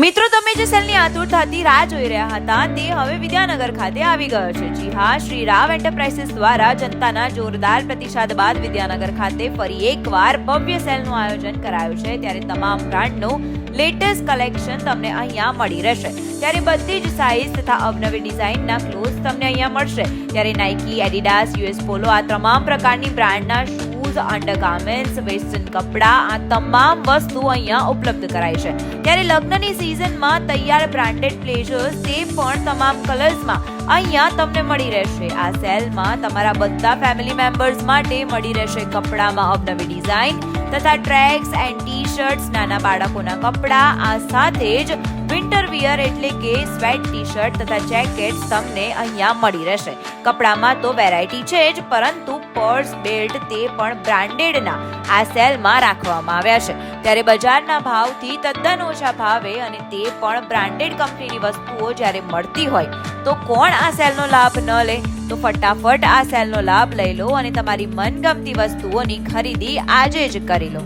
મિત્રો, તમે જે સેલની આતુરતાથી રાહ જોઈ રહ્યા હતા, તે હવે વિદ્યાનગર ખાતે આવી ગયો છે. જી હા, શ્રી રાવ એન્ટરપ્રાઇઝિસ દ્વારા જનતાના જોરદાર પ્રતિસાદ બાદ વિદ્યાનગર ખાતે ફરી એકવાર ભવ્ય સેલનું આયોજન કરાયું છે. ત્યારે તમામ બ્રાન્ડનું લેટેસ્ટ કલેક્શન તમને અહીંયા મળી રહેશે. ત્યારે બધી જ સાઇઝ તથા અવનવી ડિઝાઇનના ક્લોથ તમને અહીંયા મળશે. ત્યારે નાઇકી એડિડાસ યુએસ પોલો આ તમામ પ્રકારની બ્રાન્ડના શૂઝ અંડરગાર્મેન્ટ્સ વેસ્ટર્ન કપડાં આ તમામ વસ્તુ અહીંયા ઉપલબ્ધ કરાય છે. ત્યારે લગ્નની સિઝનમાં તૈયાર બ્રાન્ડેડ પ્લેઝર્સ તે પણ તમામ કલર્સમાં અહીંયા તમને મળી રહેશે. આ સેલમાં તમારા બધા ફેમિલી મેમ્બર્સ માટે મળી રહેશે કપડામાં અવનવી ડિઝાઇન તથા ટ્રેક્સ એન્ડ ટી શર્ટ્સ નાના બાળકોના કપડાં. આ સાથે જ વિન્ટર વિયર એટલે કે સ્વેટ ટી શર્ટ તથા જેકેટ્સ તમને અહીંયા મળી રહેશે. કપડામાં તો વેરાયટી છે જ, પરંતુ પર્સ બેલ્ટ તે પણ બ્રાન્ડેડના આ સેલમાં રાખવામાં આવ્યા છે. ત્યારે બજારના ભાવથી તદ્દન ઓછા ભાવે અને તે પણ બ્રાન્ડેડ કંપનીની વસ્તુઓ જ્યારે મળતી હોય, તો કોણ આ સેલનો લાભ ન લે? તો ફટાફટ આ સેલનો લાભ લઈ લો અને તમારી મનગમતી વસ્તુઓની ખરીદી આજે જ કરી લો.